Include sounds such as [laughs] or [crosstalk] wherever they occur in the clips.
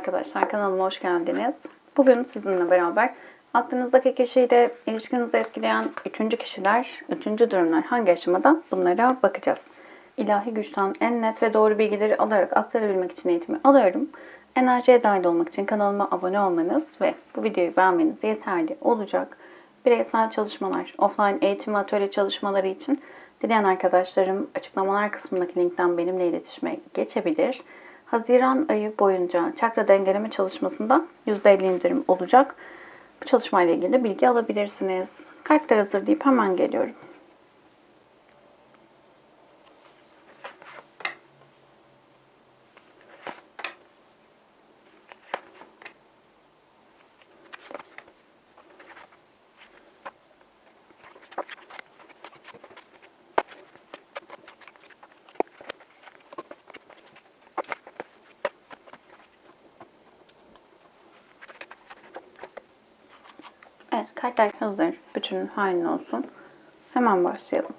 arkadaşlar kanalıma hoş geldiniz. Bugün sizinle beraber aklınızdaki kişiyle ilişkinizi etkileyen üçüncü kişiler, üçüncü durumlar hangi aşamada bunlara bakacağız. İlahi güçten en net ve doğru bilgileri alarak aktarabilmek için eğitimi alıyorum. Enerjiye dahil olmak için kanalıma abone olmanız ve bu videoyu beğenmeniz yeterli olacak. Bireysel çalışmalar, offline eğitim atölye çalışmaları için dileyen arkadaşlarım açıklamalar kısmındaki linkten benimle iletişime geçebilir. Haziran ayı boyunca çakra dengeleme çalışmasında %50 indirim olacak. Bu çalışmayla ilgili bilgi alabilirsiniz. Kartlar hazırlayıp hemen geliyorum. Evet, kartlar hazır. Bütünün haline olsun. Hemen başlayalım.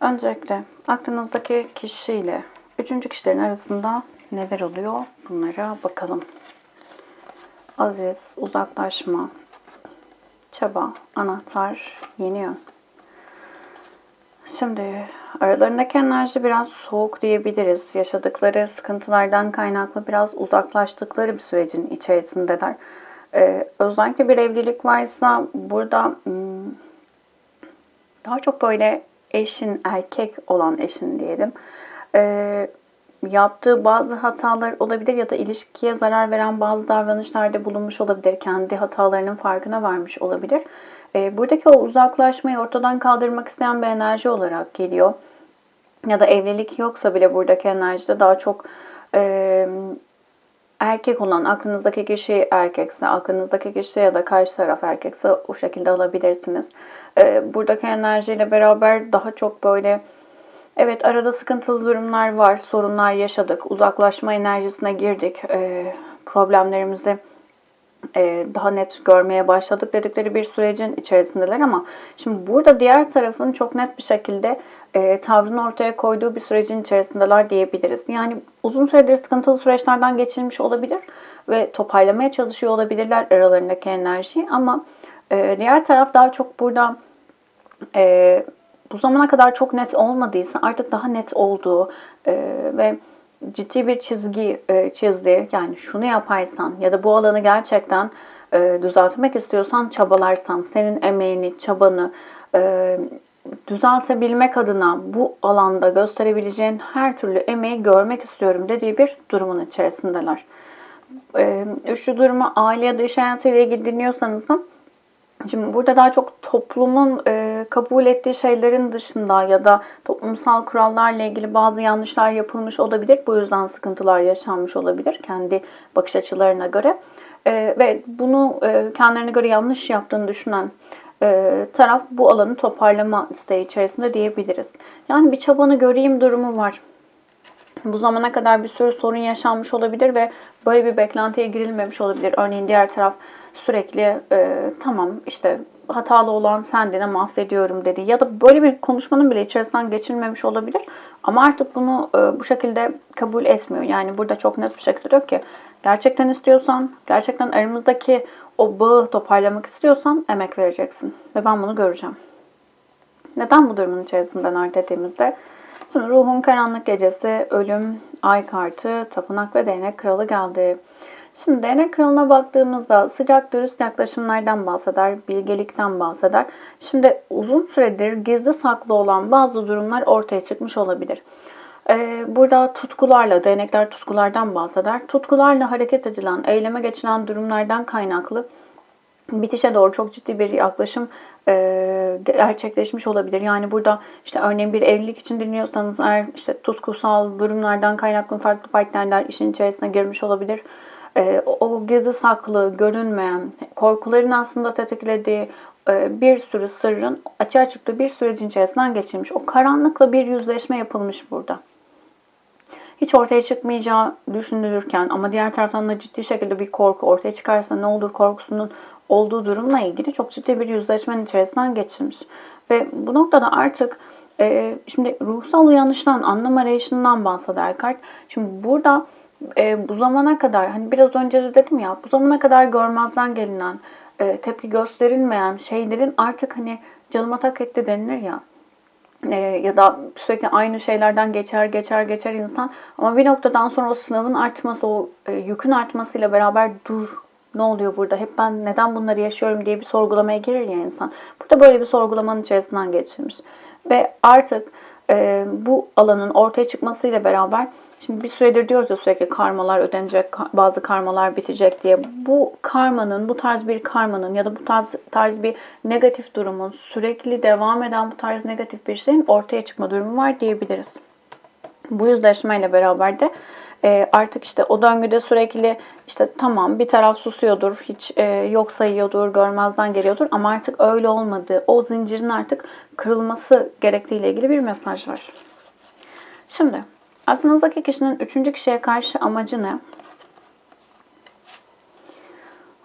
Öncelikle aklınızdaki kişiyle üçüncü kişilerin arasında neler oluyor? Bunlara bakalım. Aziz, uzaklaşma, çaba, anahtar, yeni yön. Şimdi aralarındaki enerji biraz soğuk diyebiliriz. Yaşadıkları sıkıntılardan kaynaklı biraz uzaklaştıkları bir sürecin içerisindeler. Ee, özellikle bir evlilik varsa burada hmm, daha çok böyle eşin, erkek olan eşin diyelim. Ee, yaptığı bazı hatalar olabilir ya da ilişkiye zarar veren bazı davranışlarda bulunmuş olabilir. Kendi hatalarının farkına varmış olabilir. Ee, buradaki o uzaklaşmayı ortadan kaldırmak isteyen bir enerji olarak geliyor. Ya da evlilik yoksa bile buradaki enerjide daha çok e, erkek olan aklınızdaki kişi erkekse, aklınızdaki kişi ya da karşı taraf erkekse o şekilde alabilirsiniz. Ee, buradaki enerjiyle beraber daha çok böyle evet arada sıkıntılı durumlar var, sorunlar yaşadık, uzaklaşma enerjisine girdik, ee, problemlerimizi daha net görmeye başladık dedikleri bir sürecin içerisindeler ama şimdi burada diğer tarafın çok net bir şekilde e, tavrını ortaya koyduğu bir sürecin içerisindeler diyebiliriz. Yani uzun süredir sıkıntılı süreçlerden geçilmiş olabilir ve toparlamaya çalışıyor olabilirler aralarındaki enerjiyi ama e, diğer taraf daha çok burada e, bu zamana kadar çok net olmadıysa artık daha net olduğu e, ve ciddi bir çizgi e, çizdi. Yani şunu yaparsan ya da bu alanı gerçekten e, düzeltmek istiyorsan çabalarsan, senin emeğini, çabanı e, düzeltebilmek adına bu alanda gösterebileceğin her türlü emeği görmek istiyorum dediği bir durumun içerisindeler. E, durumu aile ya da iş hayatıyla ilgili dinliyorsanız da Şimdi burada daha çok toplumun e, kabul ettiği şeylerin dışında ya da toplumsal kurallarla ilgili bazı yanlışlar yapılmış olabilir. Bu yüzden sıkıntılar yaşanmış olabilir kendi bakış açılarına göre. E, ve bunu e, kendilerine göre yanlış yaptığını düşünen e, taraf bu alanı toparlama isteği içerisinde diyebiliriz. Yani bir çabanı göreyim durumu var. Bu zamana kadar bir sürü sorun yaşanmış olabilir ve böyle bir beklentiye girilmemiş olabilir. Örneğin diğer taraf sürekli e, tamam işte hatalı olan sendine mahvediyorum dedi. Ya da böyle bir konuşmanın bile içerisinden geçilmemiş olabilir. Ama artık bunu e, bu şekilde kabul etmiyor. Yani burada çok net bir şekilde diyor ki gerçekten istiyorsan, gerçekten aramızdaki o bağı toparlamak istiyorsan emek vereceksin. Ve ben bunu göreceğim. Neden bu durumun içerisindeler dediğimizde Şimdi ruhun karanlık gecesi, ölüm, ay kartı, tapınak ve değnek kralı geldi. Şimdi değnek kralına baktığımızda sıcak dürüst yaklaşımlardan bahseder, bilgelikten bahseder. Şimdi uzun süredir gizli saklı olan bazı durumlar ortaya çıkmış olabilir. Ee, burada tutkularla, değnekler tutkulardan bahseder. Tutkularla hareket edilen, eyleme geçilen durumlardan kaynaklı bitişe doğru çok ciddi bir yaklaşım e, gerçekleşmiş olabilir. Yani burada işte örneğin bir evlilik için dinliyorsanız eğer işte tutkusal durumlardan kaynaklı farklı partnerler işin içerisine girmiş olabilir. E, o gizli saklı, görünmeyen, korkuların aslında tetiklediği e, bir sürü sırrın açığa çıktığı bir sürecin içerisinden geçilmiş. O karanlıkla bir yüzleşme yapılmış burada hiç ortaya çıkmayacağı düşünülürken ama diğer taraftan da ciddi şekilde bir korku ortaya çıkarsa ne olur korkusunun olduğu durumla ilgili çok ciddi bir yüzleşmenin içerisinden geçirmiş. Ve bu noktada artık e, şimdi ruhsal uyanıştan, anlam arayışından bahseder kart. Şimdi burada e, bu zamana kadar hani biraz önce de dedim ya bu zamana kadar görmezden gelinen e, tepki gösterilmeyen şeylerin artık hani canıma tak etti denilir ya. E, ya da sürekli aynı şeylerden geçer geçer geçer insan. Ama bir noktadan sonra o sınavın artması o e, yükün artmasıyla beraber dur ne oluyor burada? Hep ben neden bunları yaşıyorum diye bir sorgulamaya girer ya insan. Burada böyle bir sorgulamanın içerisinden geçirmiş ve artık e, bu alanın ortaya çıkmasıyla beraber Şimdi bir süredir diyoruz ya sürekli karmalar ödenecek, bazı karmalar bitecek diye. Bu karmanın, bu tarz bir karmanın ya da bu tarz, tarz bir negatif durumun, sürekli devam eden bu tarz negatif bir şeyin ortaya çıkma durumu var diyebiliriz. Bu yüzleşmeyle beraber de e, artık işte o döngüde sürekli işte tamam bir taraf susuyordur, hiç e, yok sayıyordur, görmezden geliyordur ama artık öyle olmadığı, o zincirin artık kırılması gerektiğiyle ilgili bir mesaj var. Şimdi Aklınızdaki kişinin üçüncü kişiye karşı amacı ne?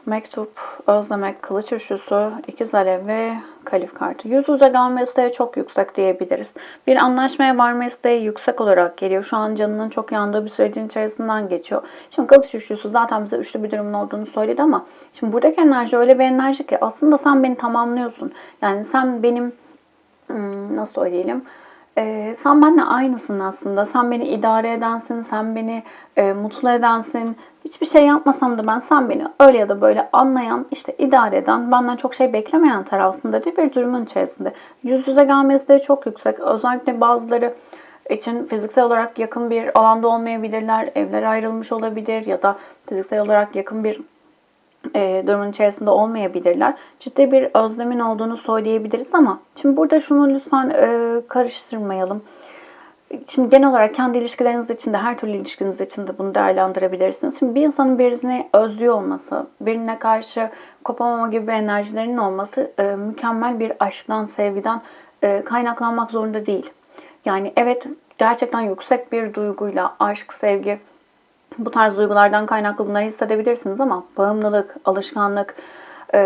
Mektup, özlemek, kılıç üçlüsü, ikiz alev ve kalif kartı. Yüz yüze gelme isteği çok yüksek diyebiliriz. Bir anlaşmaya varma isteği yüksek olarak geliyor. Şu an canının çok yandığı bir sürecin içerisinden geçiyor. Şimdi kılıç üçlüsü zaten bize üçlü bir durumun olduğunu söyledi ama şimdi buradaki enerji öyle bir enerji ki aslında sen beni tamamlıyorsun. Yani sen benim hmm, nasıl söyleyelim e, sen benimle aynısın aslında. Sen beni idare edensin, sen beni e, mutlu edensin. Hiçbir şey yapmasam da ben sen beni öyle ya da böyle anlayan, işte idare eden, benden çok şey beklemeyen tarafsın dedi bir durumun içerisinde. Yüz yüze gelmesi de çok yüksek. Özellikle bazıları için fiziksel olarak yakın bir alanda olmayabilirler, evler ayrılmış olabilir ya da fiziksel olarak yakın bir e, durumun içerisinde olmayabilirler. Ciddi bir özlemin olduğunu söyleyebiliriz ama şimdi burada şunu lütfen e, karıştırmayalım. Şimdi genel olarak kendi ilişkileriniz içinde, her türlü ilişkiniz içinde bunu değerlendirebilirsiniz. Şimdi bir insanın birini özlüyor olması, birine karşı kopamama gibi enerjilerinin olması e, mükemmel bir aşktan, sevgiden e, kaynaklanmak zorunda değil. Yani evet gerçekten yüksek bir duyguyla aşk, sevgi, bu tarz duygulardan kaynaklı bunları hissedebilirsiniz ama bağımlılık, alışkanlık e,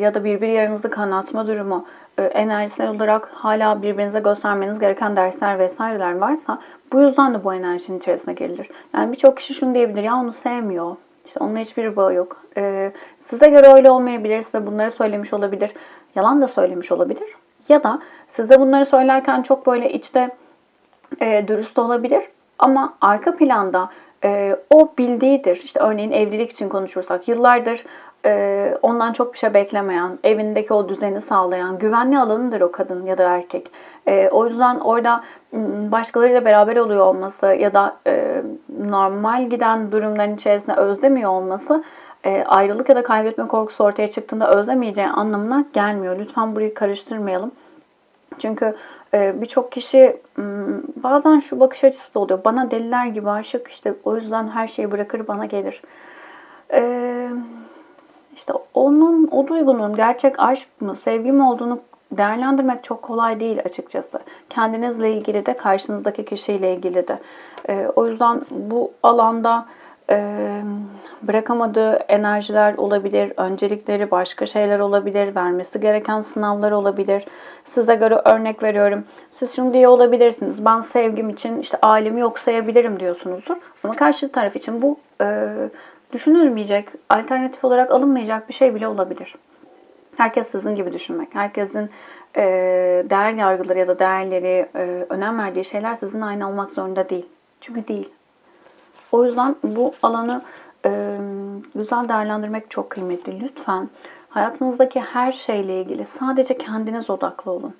ya da birbiri yanınızı kanatma durumu, e, enerjisel olarak hala birbirinize göstermeniz gereken dersler vesaireler varsa bu yüzden de bu enerjinin içerisine girilir. Yani birçok kişi şunu diyebilir ya onu sevmiyor. İşte onunla hiçbir bağı yok. E, size göre öyle olmayabilir. Size bunları söylemiş olabilir. Yalan da söylemiş olabilir. Ya da size bunları söylerken çok böyle içte e, dürüst olabilir. Ama arka planda e, o bildiğidir. İşte örneğin evlilik için konuşursak yıllardır e, ondan çok bir şey beklemeyen, evindeki o düzeni sağlayan, güvenli alanıdır o kadın ya da erkek. E, o yüzden orada başkalarıyla beraber oluyor olması ya da e, normal giden durumların içerisinde özlemiyor olması e, ayrılık ya da kaybetme korkusu ortaya çıktığında özlemeyeceği anlamına gelmiyor. Lütfen burayı karıştırmayalım. Çünkü e, birçok kişi bazen şu bakış açısı da oluyor. Bana deliler gibi aşık işte o yüzden her şeyi bırakır bana gelir. E, işte onun, o duygunun gerçek aşk mı, sevgi mi olduğunu değerlendirmek çok kolay değil açıkçası. Kendinizle ilgili de karşınızdaki kişiyle ilgili de. E, o yüzden bu alanda bırakamadığı enerjiler olabilir, öncelikleri başka şeyler olabilir, vermesi gereken sınavlar olabilir. Size göre örnek veriyorum. Siz şimdi diye olabilirsiniz. Ben sevgim için işte ailemi yok sayabilirim diyorsunuzdur. Ama karşı taraf için bu e, düşünülmeyecek, alternatif olarak alınmayacak bir şey bile olabilir. Herkes sizin gibi düşünmek. Herkesin e, değer yargıları ya da değerleri, e, önem verdiği şeyler sizin aynı olmak zorunda değil. Çünkü değil. O yüzden bu alanı e, güzel değerlendirmek çok kıymetli. Lütfen hayatınızdaki her şeyle ilgili sadece kendiniz odaklı olun.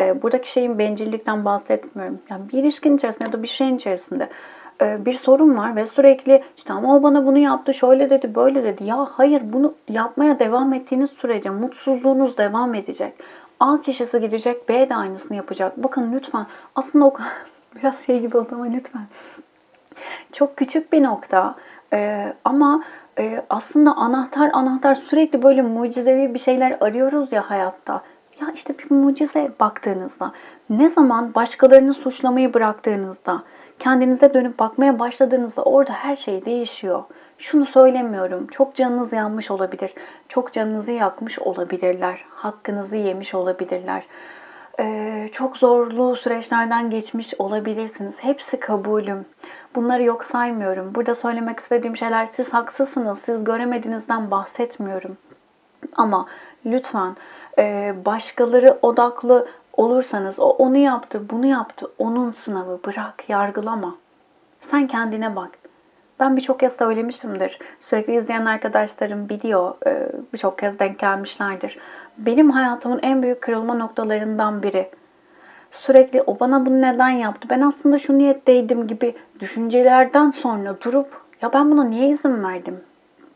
E, buradaki şeyin bencillikten bahsetmiyorum. Yani bir ilişkin içerisinde ya da bir şeyin içerisinde bir sorun var ve sürekli işte ama o bana bunu yaptı, şöyle dedi, böyle dedi. Ya hayır bunu yapmaya devam ettiğiniz sürece mutsuzluğunuz devam edecek. A kişisi gidecek, B de aynısını yapacak. Bakın lütfen aslında o [laughs] biraz şey gibi oldu ama lütfen çok küçük bir nokta ee, ama e, aslında anahtar anahtar sürekli böyle mucizevi bir şeyler arıyoruz ya hayatta. Ya işte bir mucize baktığınızda, ne zaman başkalarını suçlamayı bıraktığınızda, kendinize dönüp bakmaya başladığınızda orada her şey değişiyor. Şunu söylemiyorum, çok canınız yanmış olabilir, çok canınızı yakmış olabilirler, hakkınızı yemiş olabilirler. Ee, çok zorlu süreçlerden geçmiş olabilirsiniz. Hepsi kabulüm. Bunları yok saymıyorum. Burada söylemek istediğim şeyler siz haksızsınız, siz göremediğinizden bahsetmiyorum. Ama lütfen e, başkaları odaklı olursanız o onu yaptı, bunu yaptı, onun sınavı bırak, yargılama. Sen kendine bak. Ben birçok kez söylemişimdir. Sürekli izleyen arkadaşlarım biliyor. e, Birçok kez denk gelmişlerdir. Benim hayatımın en büyük kırılma noktalarından biri. Sürekli o bana bunu neden yaptı? Ben aslında şu niyetteydim gibi düşüncelerden sonra durup ya ben buna niye izin verdim?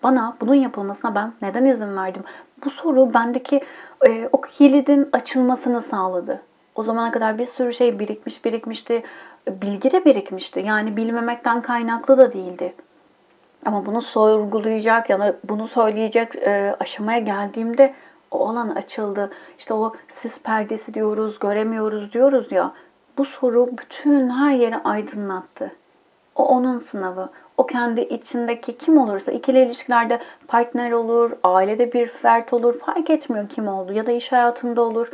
Bana bunun yapılmasına ben neden izin verdim? Bu soru bendeki e, o kilidin açılmasını sağladı. O zamana kadar bir sürü şey birikmiş birikmişti. Bilgi de birikmişti. Yani bilmemekten kaynaklı da değildi. Ama bunu sorgulayacak ya da bunu söyleyecek e, aşamaya geldiğimde o alan açıldı. İşte o sis perdesi diyoruz, göremiyoruz diyoruz ya. Bu soru bütün her yeri aydınlattı. O onun sınavı. O kendi içindeki kim olursa ikili ilişkilerde partner olur, ailede bir fert olur fark etmiyor kim oldu ya da iş hayatında olur.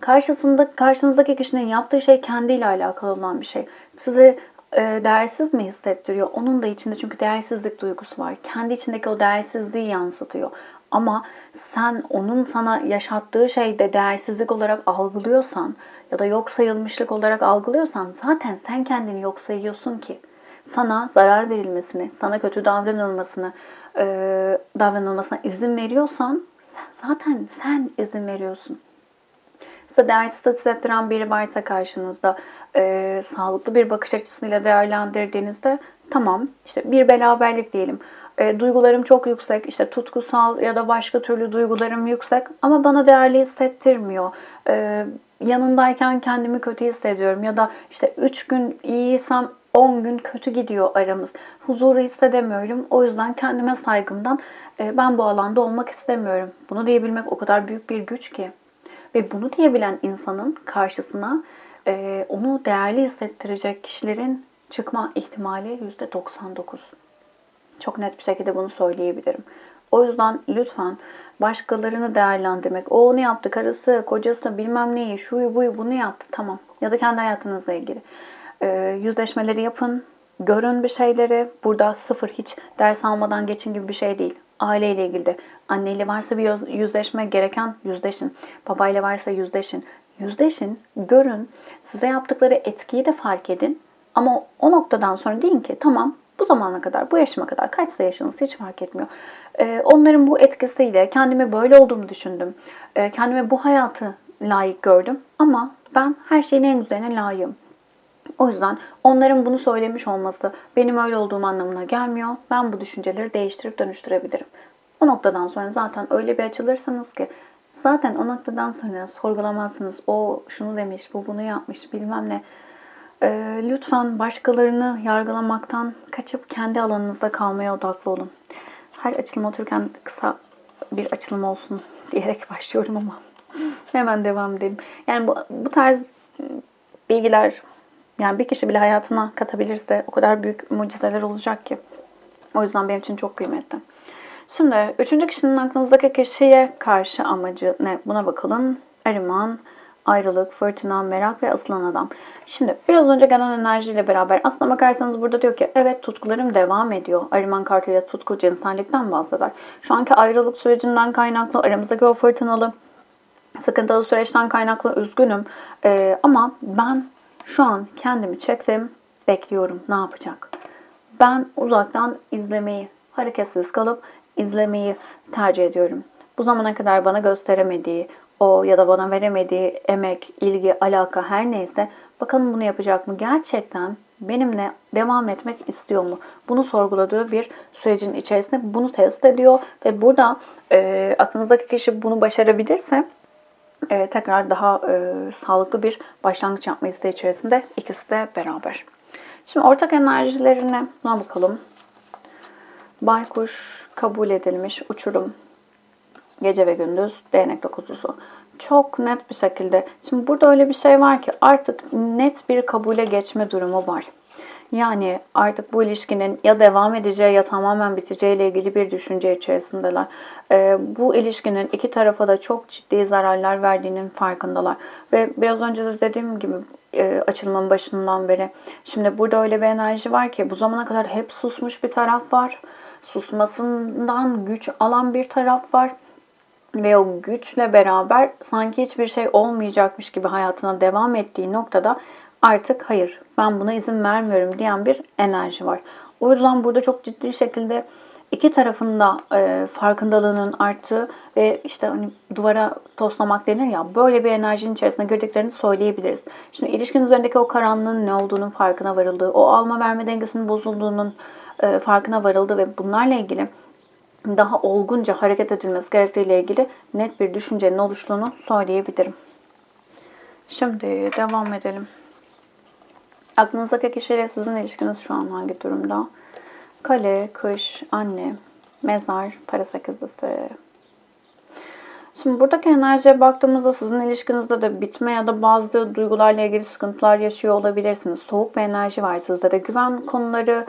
Karşısında karşınızdaki kişinin yaptığı şey kendiyle alakalı olan bir şey. Size e, değersiz mi hissettiriyor? Onun da içinde çünkü değersizlik duygusu var. Kendi içindeki o değersizliği yansıtıyor. Ama sen onun sana yaşattığı şeyde değersizlik olarak algılıyorsan ya da yok sayılmışlık olarak algılıyorsan zaten sen kendini yok sayıyorsun ki sana zarar verilmesini, sana kötü davranılmasını, e, davranılmasına izin veriyorsan sen zaten sen izin veriyorsun. Size değersiz hissettiren biri varsa karşınızda e, sağlıklı bir bakış açısıyla değerlendirdiğinizde tamam işte bir beraberlik diyelim. E, duygularım çok yüksek işte tutkusal ya da başka türlü duygularım yüksek ama bana değerli hissettirmiyor. E, yanındayken kendimi kötü hissediyorum ya da işte 3 gün iyiysem 10 gün kötü gidiyor aramız. Huzuru hissedemiyorum. O yüzden kendime saygımdan e, ben bu alanda olmak istemiyorum. Bunu diyebilmek o kadar büyük bir güç ki. Ve bunu diyebilen insanın karşısına e, onu değerli hissettirecek kişilerin çıkma ihtimali %99. Çok net bir şekilde bunu söyleyebilirim. O yüzden lütfen başkalarını değerlendirmek. O onu yaptı, karısı, kocası bilmem neyi, şuyu buyu bunu yaptı. Tamam. Ya da kendi hayatınızla ilgili. E, yüzleşmeleri yapın. Görün bir şeyleri. Burada sıfır hiç ders almadan geçin gibi bir şey değil. Aileyle ilgili de. Anneyle varsa bir yüz- yüzleşme gereken yüzleşin. Babayla varsa yüzleşin. Yüzleşin, görün. Size yaptıkları etkiyi de fark edin. Ama o noktadan sonra deyin ki tamam bu zamana kadar, bu yaşıma kadar kaçsa yaşınız hiç fark etmiyor. Ee, onların bu etkisiyle kendimi böyle olduğumu düşündüm. Ee, kendime bu hayatı layık gördüm. Ama ben her şeyin en güzeline layığım. O yüzden onların bunu söylemiş olması benim öyle olduğum anlamına gelmiyor. Ben bu düşünceleri değiştirip dönüştürebilirim. O noktadan sonra zaten öyle bir açılırsanız ki zaten o noktadan sonra sorgulamazsınız. O şunu demiş, bu bunu yapmış bilmem ne. Ee, lütfen başkalarını yargılamaktan kaçıp kendi alanınızda kalmaya odaklı olun. Her açılım otururken kısa bir açılım olsun [laughs] diyerek başlıyorum ama [laughs] hemen devam edelim. Yani bu, bu tarz bilgiler yani bir kişi bile hayatına katabilirse o kadar büyük mucizeler olacak ki. O yüzden benim için çok kıymetli. Şimdi üçüncü kişinin aklınızdaki kişiye karşı amacı ne? Buna bakalım. Ariman, ayrılık, fırtına, merak ve asılan adam. Şimdi biraz önce gelen enerjiyle beraber aslına bakarsanız burada diyor ki evet tutkularım devam ediyor. Ariman kartıyla tutku cinsellikten bahseder. Şu anki ayrılık sürecinden kaynaklı aramızdaki o fırtınalı sıkıntılı süreçten kaynaklı üzgünüm. Ee, ama ben şu an kendimi çektim. Bekliyorum ne yapacak. Ben uzaktan izlemeyi, hareketsiz kalıp izlemeyi tercih ediyorum. Bu zamana kadar bana gösteremediği, o ya da bana veremediği emek, ilgi, alaka her neyse bakalım bunu yapacak mı? Gerçekten benimle devam etmek istiyor mu? Bunu sorguladığı bir sürecin içerisinde bunu test ediyor ve burada e, aklınızdaki kişi bunu başarabilirse e, tekrar daha e, sağlıklı bir başlangıç yapma isteği içerisinde ikisi de beraber. Şimdi ortak enerjilerine buna bakalım. Baykuş kabul edilmiş uçurum. Gece ve gündüz değnek dokuzusu. Çok net bir şekilde. Şimdi burada öyle bir şey var ki artık net bir kabule geçme durumu var. Yani artık bu ilişkinin ya devam edeceği ya tamamen biteceği ile ilgili bir düşünce içerisindeler. Ee, bu ilişkinin iki tarafa da çok ciddi zararlar verdiğinin farkındalar. Ve biraz önce de dediğim gibi e, açılımın başından beri. Şimdi burada öyle bir enerji var ki bu zamana kadar hep susmuş bir taraf var. Susmasından güç alan bir taraf var. Ve o güçle beraber sanki hiçbir şey olmayacakmış gibi hayatına devam ettiği noktada artık hayır ben buna izin vermiyorum diyen bir enerji var. O yüzden burada çok ciddi şekilde iki tarafında e, farkındalığının arttığı ve işte hani duvara toslamak denir ya böyle bir enerjinin içerisine girdiklerini söyleyebiliriz. Şimdi ilişkinin üzerindeki o karanlığın ne olduğunun farkına varıldığı, o alma verme dengesinin bozulduğunun e, farkına varıldı ve bunlarla ilgili daha olgunca hareket edilmesi gerektiğiyle ilgili net bir düşüncenin oluştuğunu söyleyebilirim. Şimdi devam edelim. Aklınızdaki kişiyle sizin ilişkiniz şu an hangi durumda? Kale, kış, anne, mezar, para sekizlisi. Şimdi buradaki enerjiye baktığımızda sizin ilişkinizde de bitme ya da bazı duygularla ilgili sıkıntılar yaşıyor olabilirsiniz. Soğuk bir enerji var sizde de. Güven konuları,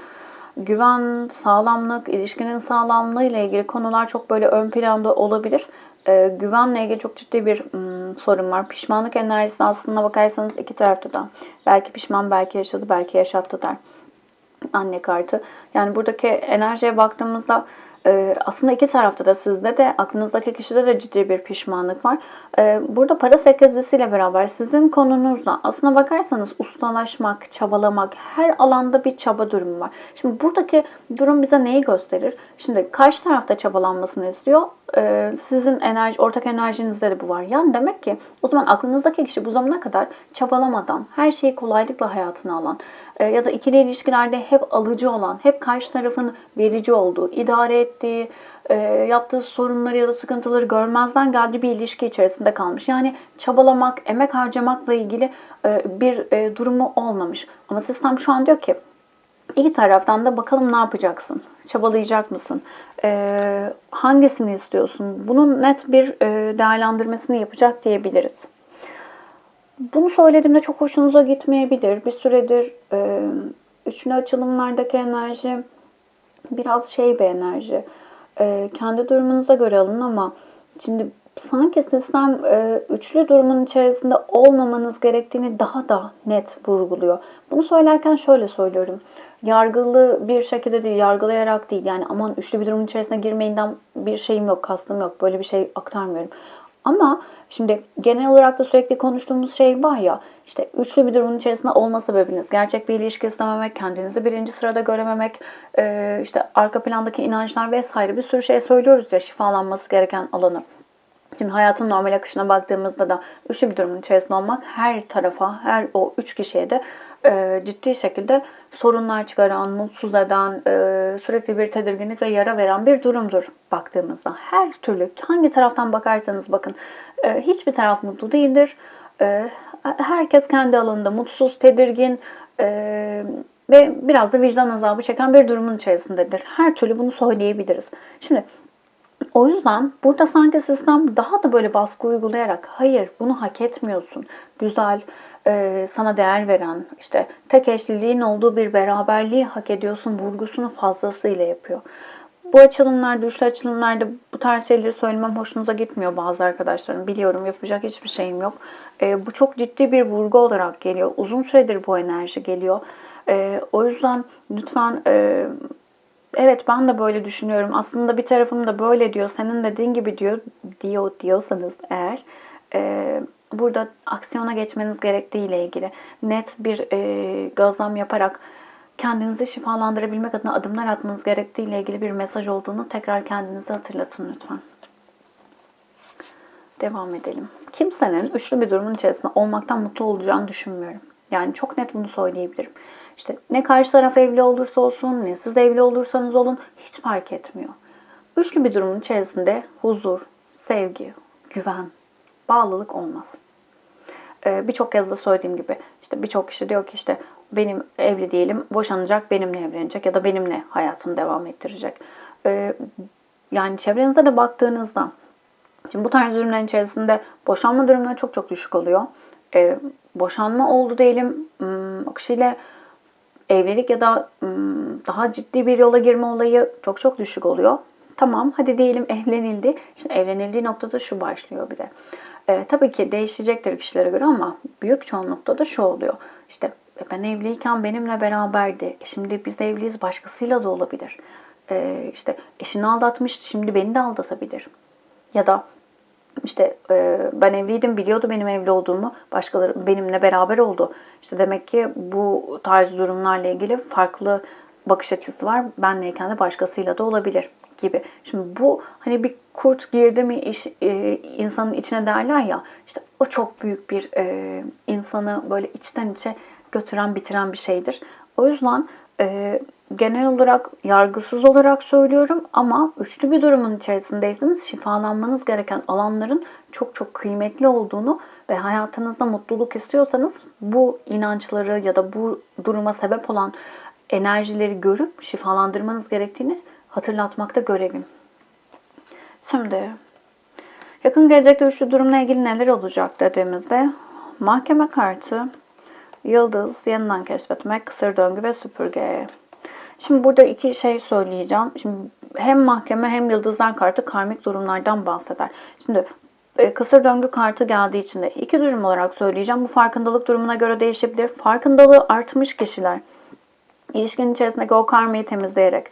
güven, sağlamlık, ilişkinin sağlamlığı ile ilgili konular çok böyle ön planda olabilir. Ee, güvenle ilgili çok ciddi bir ım, sorun var. Pişmanlık enerjisi aslında bakarsanız iki tarafta da. Belki pişman, belki yaşadı, belki yaşattı der. Anne kartı. Yani buradaki enerjiye baktığımızda e, aslında iki tarafta da sizde de aklınızdaki kişide de ciddi bir pişmanlık var. E, burada para sekizlisiyle beraber sizin konunuzda aslına bakarsanız ustalaşmak, çabalamak her alanda bir çaba durumu var. Şimdi buradaki durum bize neyi gösterir? Şimdi karşı tarafta çabalanmasını istiyor. E, sizin enerji, ortak enerjinizde de bu var. Yani demek ki o zaman aklınızdaki kişi bu zamana kadar çabalamadan, her şeyi kolaylıkla hayatına alan ya da ikili ilişkilerde hep alıcı olan, hep karşı tarafın verici olduğu, idare ettiği, yaptığı sorunları ya da sıkıntıları görmezden geldiği bir ilişki içerisinde kalmış. Yani çabalamak, emek harcamakla ilgili bir durumu olmamış. Ama sistem şu an diyor ki İki taraftan da bakalım ne yapacaksın? Çabalayacak mısın? Ee, hangisini istiyorsun? Bunun net bir e, değerlendirmesini yapacak diyebiliriz. Bunu söylediğimde çok hoşunuza gitmeyebilir. Bir süredir e, üçlü açılımlardaki enerji biraz şey bir enerji. E, kendi durumunuza göre alın ama şimdi sanki sistem e, üçlü durumun içerisinde olmamanız gerektiğini daha da net vurguluyor. Bunu söylerken şöyle söylüyorum. Yargılı bir şekilde değil, yargılayarak değil. Yani aman üçlü bir durumun içerisine girmeyinden bir şeyim yok, kastım yok. Böyle bir şey aktarmıyorum. Ama şimdi genel olarak da sürekli konuştuğumuz şey var ya işte üçlü bir durumun içerisinde olma sebebiniz gerçek bir ilişki istememek, kendinizi birinci sırada görememek, işte arka plandaki inançlar vesaire bir sürü şey söylüyoruz ya şifalanması gereken alanı. Şimdi hayatın normal akışına baktığımızda da üçlü bir durumun içerisinde olmak her tarafa, her o üç kişiye de e, ciddi şekilde sorunlar çıkaran, mutsuz eden, e, sürekli bir tedirginlik ve yara veren bir durumdur baktığımızda. Her türlü hangi taraftan bakarsanız bakın e, hiçbir taraf mutlu değildir. Herkes kendi alanında mutsuz, tedirgin ve biraz da vicdan azabı çeken bir durumun içerisindedir. Her türlü bunu söyleyebiliriz. Şimdi o yüzden burada sanki sistem daha da böyle baskı uygulayarak hayır bunu hak etmiyorsun. Güzel, e, sana değer veren, işte tek eşliliğin olduğu bir beraberliği hak ediyorsun vurgusunu fazlasıyla yapıyor. Bu açılımlarda, üçlü açılımlarda bu tarz şeyleri söylemem hoşunuza gitmiyor bazı arkadaşlarım. Biliyorum yapacak hiçbir şeyim yok. E, bu çok ciddi bir vurgu olarak geliyor. Uzun süredir bu enerji geliyor. E, o yüzden lütfen e, evet ben de böyle düşünüyorum. Aslında bir tarafım da böyle diyor. Senin dediğin gibi diyor diyor diyorsanız eğer e, burada aksiyona geçmeniz gerektiği ile ilgili net bir e, gözlem yaparak kendinizi şifalandırabilmek adına adımlar atmanız gerektiği ile ilgili bir mesaj olduğunu tekrar kendinize hatırlatın lütfen. Devam edelim. Kimsenin üçlü bir durumun içerisinde olmaktan mutlu olacağını düşünmüyorum. Yani çok net bunu söyleyebilirim. İşte ne karşı taraf evli olursa olsun, ne siz evli olursanız olun hiç fark etmiyor. Üçlü bir durumun içerisinde huzur, sevgi, güven, bağlılık olmaz. Ee, birçok de söylediğim gibi işte birçok kişi diyor ki işte benim evli diyelim boşanacak benimle evlenecek ya da benimle hayatını devam ettirecek. Ee, yani çevrenizde de baktığınızda şimdi bu tarz ürünlerin içerisinde boşanma durumları çok çok düşük oluyor. Ee, boşanma oldu diyelim hmm, kişiyle evlilik ya da ım, daha ciddi bir yola girme olayı çok çok düşük oluyor. Tamam hadi diyelim evlenildi. Şimdi evlenildiği noktada şu başlıyor bir de. Ee, tabii ki değişecektir kişilere göre ama büyük çoğunlukta da şu oluyor. İşte "E, ben evliyken benimle beraberdi. E, Şimdi biz evliyiz başkasıyla da olabilir. Ee, işte eşini aldatmış şimdi beni de aldatabilir. Ya da işte e, ben evliydim biliyordu benim evli olduğumu başkaları benimle beraber oldu. İşte demek ki bu tarz durumlarla ilgili farklı bakış açısı var. Benleyken de başkasıyla da olabilir gibi. Şimdi bu hani bir kurt girdi mi iş, e, insanın içine derler ya işte o çok büyük bir e, insanı böyle içten içe götüren bitiren bir şeydir. O yüzden e, genel olarak yargısız olarak söylüyorum ama üçlü bir durumun içerisindeyseniz şifalanmanız gereken alanların çok çok kıymetli olduğunu ve hayatınızda mutluluk istiyorsanız bu inançları ya da bu duruma sebep olan enerjileri görüp şifalandırmanız gerektiğini hatırlatmakta görevim. Şimdi yakın gelecekte üçlü durumla ilgili neler olacak dediğimizde mahkeme kartı, yıldız, yeniden keşfetmek, kısır döngü ve süpürge. Şimdi burada iki şey söyleyeceğim. Şimdi hem mahkeme hem yıldızlar kartı karmik durumlardan bahseder. Şimdi e, kısır döngü kartı geldiği için de iki durum olarak söyleyeceğim. Bu farkındalık durumuna göre değişebilir. Farkındalığı artmış kişiler ilişkinin içerisindeki o karmayı temizleyerek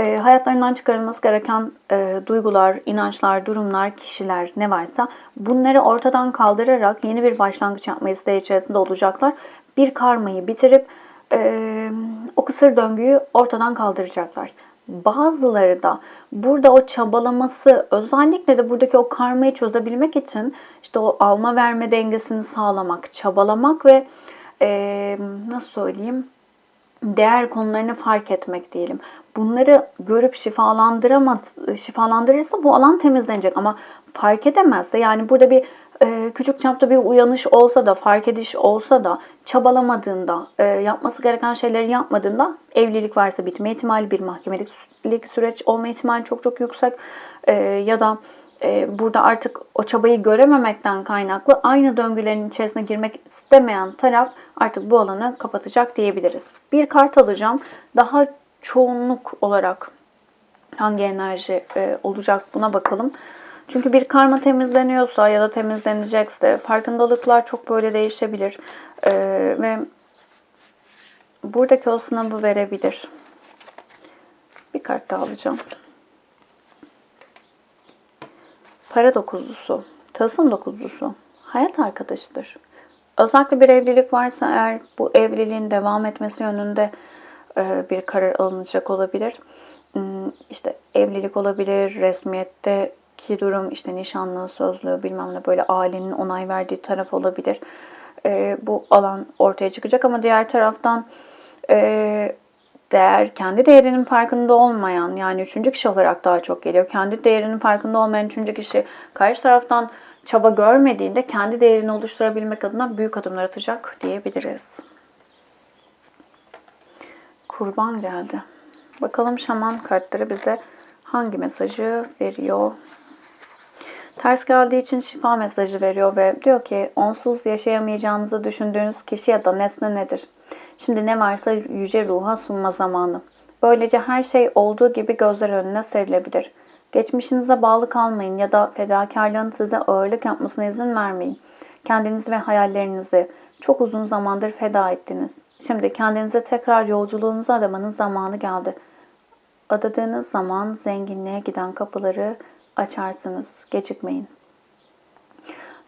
e, hayatlarından çıkarılması gereken e, duygular, inançlar, durumlar, kişiler ne varsa bunları ortadan kaldırarak yeni bir başlangıç yapma isteği içerisinde olacaklar. Bir karmayı bitirip e, o kısır döngüyü ortadan kaldıracaklar. Bazıları da burada o çabalaması özellikle de buradaki o karmayı çözebilmek için işte o alma verme dengesini sağlamak, çabalamak ve e, nasıl söyleyeyim değer konularını fark etmek diyelim. Bunları görüp şifalandıramaz, şifalandırırsa bu alan temizlenecek ama fark edemezse yani burada bir e, küçük çapta bir uyanış olsa da fark ediş olsa da çabalamadığında e, yapması gereken şeyleri yapmadığında evlilik varsa bitme ihtimali bir mahkemelik süreç olma ihtimali çok çok yüksek E, ya da burada artık o çabayı görememekten kaynaklı aynı döngülerin içerisine girmek istemeyen taraf artık bu alanı kapatacak diyebiliriz. Bir kart alacağım. Daha çoğunluk olarak hangi enerji e, olacak buna bakalım. Çünkü bir karma temizleniyorsa ya da temizlenecekse farkındalıklar çok böyle değişebilir. E, ve buradaki o sınavı verebilir. Bir kart daha alacağım. Para dokuzlusu, tılsım dokuzlusu, hayat arkadaşıdır. Özellikle bir evlilik varsa eğer bu evliliğin devam etmesi yönünde bir karar alınacak olabilir. Hmm, İşte evlilik olabilir, resmiyetteki durum, işte nişanlı, sözlü, bilmem ne böyle ailenin onay verdiği taraf olabilir. E, Bu alan ortaya çıkacak ama diğer taraftan e, değer, kendi değerinin farkında olmayan yani üçüncü kişi olarak daha çok geliyor. Kendi değerinin farkında olmayan üçüncü kişi karşı taraftan çaba görmediğinde kendi değerini oluşturabilmek adına büyük adımlar atacak diyebiliriz. Kurban geldi. Bakalım şaman kartları bize hangi mesajı veriyor? Ters geldiği için şifa mesajı veriyor ve diyor ki onsuz yaşayamayacağınızı düşündüğünüz kişi ya da nesne nedir? Şimdi ne varsa yüce ruha sunma zamanı. Böylece her şey olduğu gibi gözler önüne serilebilir. Geçmişinize bağlı kalmayın ya da fedakarlığın size ağırlık yapmasına izin vermeyin. Kendinizi ve hayallerinizi çok uzun zamandır feda ettiniz. Şimdi kendinize tekrar yolculuğunuzu adamanın zamanı geldi. Adadığınız zaman zenginliğe giden kapıları açarsınız. Gecikmeyin.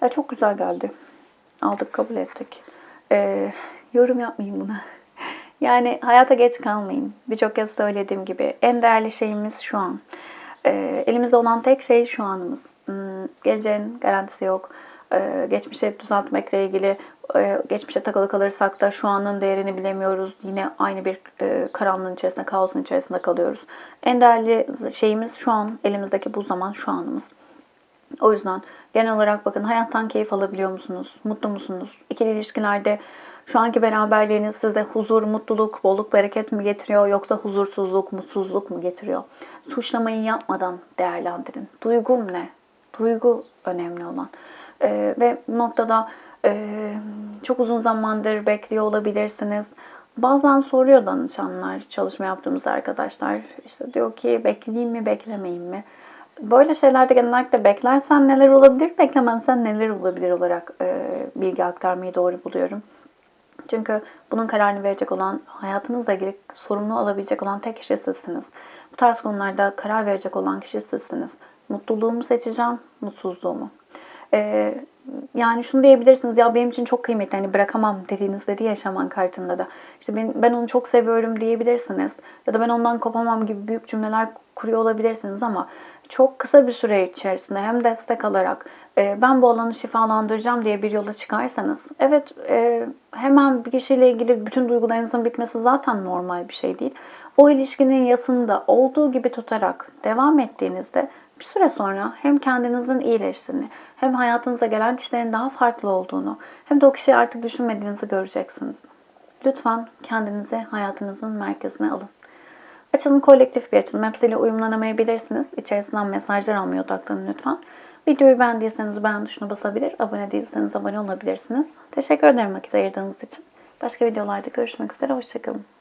Ya çok güzel geldi. Aldık, kabul ettik. Ee, yorum yapmayayım buna. [laughs] Yani hayata geç kalmayın. Birçok kez söylediğim gibi en değerli şeyimiz şu an. Ee, elimizde olan tek şey şu anımız. Hmm, geleceğin garantisi yok. Ee, geçmişe düzeltmekle ilgili e, geçmişe takılı kalırsak da şu anın değerini bilemiyoruz. Yine aynı bir e, karanlığın içerisinde, kaosun içerisinde kalıyoruz. En değerli şeyimiz şu an elimizdeki bu zaman şu anımız. O yüzden genel olarak bakın hayattan keyif alabiliyor musunuz? Mutlu musunuz? İkili ilişkilerde şu anki beraberliğiniz size huzur, mutluluk, bolluk, bereket mi getiriyor yoksa huzursuzluk, mutsuzluk mu getiriyor? Suçlamayı yapmadan değerlendirin. Duygum ne? Duygu önemli olan. Ee, ve bu noktada e, çok uzun zamandır bekliyor olabilirsiniz. Bazen soruyor danışanlar, çalışma yaptığımız arkadaşlar. işte diyor ki bekleyeyim mi, beklemeyeyim mi? Böyle şeylerde genellikle beklersen neler olabilir, beklemezsen neler olabilir olarak e, bilgi aktarmayı doğru buluyorum. Çünkü bunun kararını verecek olan, hayatınızla ilgili sorumlu alabilecek olan tek kişi sizsiniz. Bu tarz konularda karar verecek olan kişi sizsiniz. Mutluluğumu seçeceğim, mutsuzluğumu. Ee, yani şunu diyebilirsiniz ya benim için çok kıymetli hani bırakamam dediğiniz dedi yaşaman kartında da. İşte ben, ben onu çok seviyorum diyebilirsiniz. Ya da ben ondan kopamam gibi büyük cümleler kuruyor olabilirsiniz ama çok kısa bir süre içerisinde hem destek alarak e, ben bu alanı şifalandıracağım diye bir yola çıkarsanız evet e, hemen bir kişiyle ilgili bütün duygularınızın bitmesi zaten normal bir şey değil. O ilişkinin yasında olduğu gibi tutarak devam ettiğinizde bir süre sonra hem kendinizin iyileştiğini hem hayatınıza gelen kişilerin daha farklı olduğunu hem de o kişiyi artık düşünmediğinizi göreceksiniz. Lütfen kendinizi hayatınızın merkezine alın. Açılım kolektif bir açılım. Hepsiyle uyumlanamayabilirsiniz. İçerisinden mesajlar almaya odaklanın lütfen. Videoyu beğendiyseniz beğen tuşuna basabilir. Abone değilseniz abone olabilirsiniz. Teşekkür ederim vakit ayırdığınız için. Başka videolarda görüşmek üzere. Hoşçakalın.